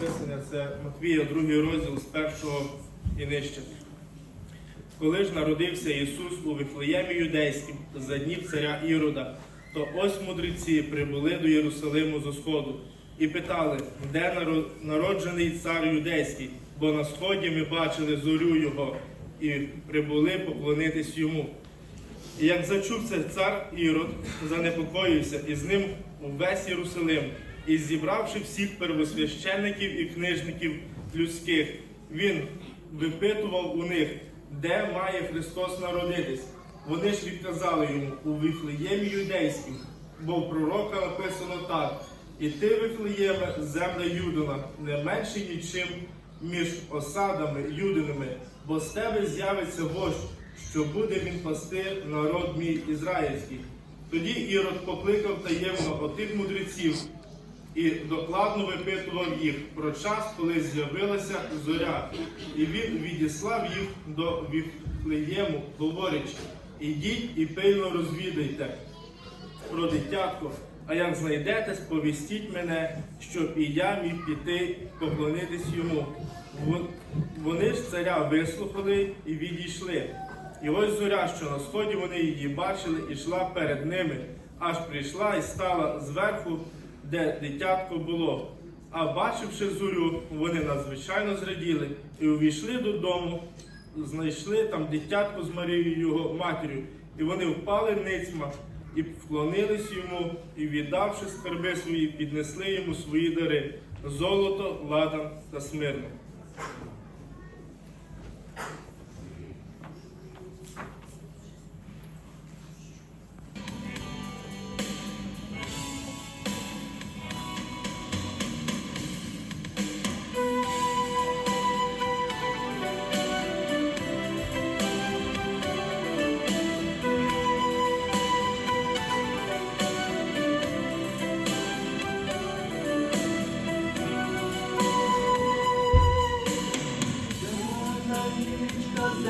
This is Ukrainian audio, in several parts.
Писання це Матвія, другий розділ з першого і нижче. Коли ж народився Ісус у Вифлеємі Юдейським за днів царя Ірода, то ось мудреці прибули до Єрусалиму зо сходу і питали, де народжений цар юдейський, бо на сході ми бачили зорю його і прибули поклонитись йому. І як зачув це цар Ірод, занепокоївся, і з ним увесь Єрусалим, і зібравши всіх первосвященників і книжників людських, він випитував у них, де має Христос народитись. Вони ж відказали йому у Вифлеємі юдейським, бо в пророка написано так: І ти, Вифлеєме, земля Юдина, не менше нічим між осадами юдинами, бо з тебе з'явиться вождь, що буде він пасти народ мій ізраїльський. Тоді Ірод покликав таємно отих мудреців і докладно випитував їх про час, коли з'явилася зоря, і він відіслав їх до Віфлеєму, говорячи, ідіть і пильно розвідайте про дитятко, а як знайдете, сповістіть мене, щоб і я міг піти поклонитись йому. Вони ж царя вислухали і відійшли. І ось зоря, що на сході вони її бачили, і йшла перед ними, аж прийшла і стала зверху, де дитятко було. А бачивши зорю, вони надзвичайно зраділи і увійшли додому, знайшли там дитятко з Марією його матір'ю, і вони впали ницьма і вклонились йому, і віддавши скарби свої, піднесли йому свої дари золото, ладан та смирно.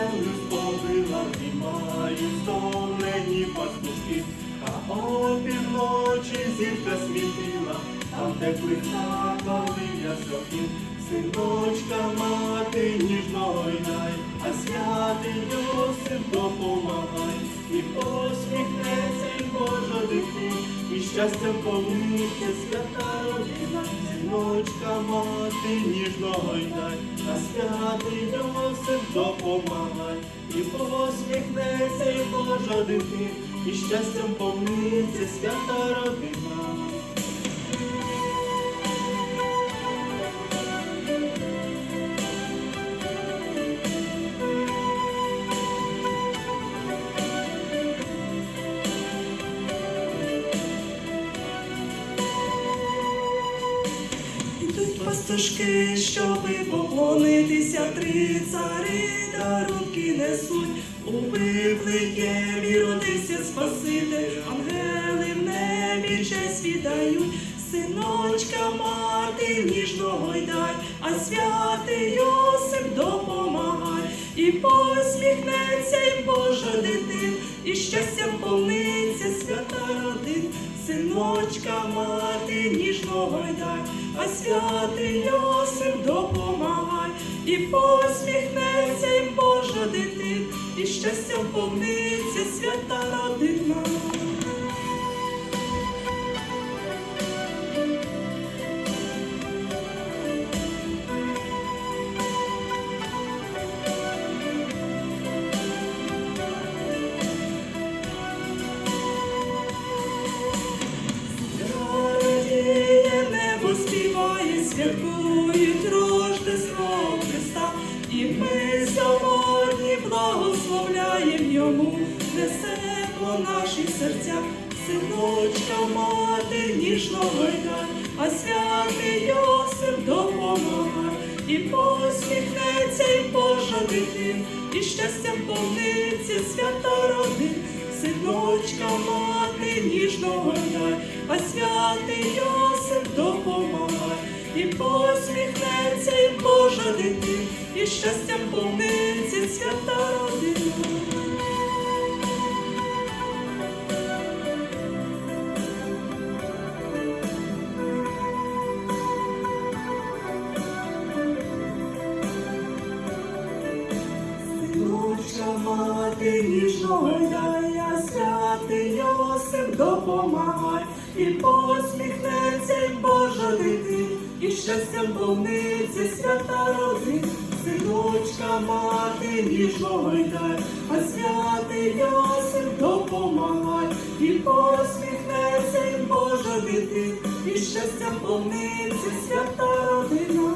Землю і маю стомлені пастушки, а опівночі зірка світила, там де плита я сокін, синочка мати ніжного дай, а святий Йосип допомагай, і посміхнеться й Божа дитин, і щастям повниться свята родина, синочка мати ніжного дай, а святий Йосип допомагай, і посміхнеться й Божа дитин, і щастям повниться свята родина. Ідуть щоби поклонитися, три цари дарунки несуть. У Вифлеємі родився Спаситель, ангели в небі честь віддають. Синочка мати ніжного й дай, а святий Йосип допомагай, і посміхнеться й Божа дитин, і щастям повниться свята родин. Синочка мати ніжного дай, а святий Йосип допомагай, і посміхнеться й Божа дитин, і щастям повниться свята родина. Несемо наші серця, синочка мати ніжного й дай, а святий Йосип допомагай, і посміхнеться й Божа дитин, і щастям повниться свята родин. Синочка мати ніжного дай, а святий Йосип допомагай, і посміхнеться й Божа дитин, і щастям повниться свята родина. Синочка мати ніжного я святий Йосип допомагай, і посміхнеться Божа дитин, і щастям повниться свята родин. Синочка мати ніжного дай, а святий Йосип допомагай, і посміхнеться й Божа дитин, і щастям повниться свята родина.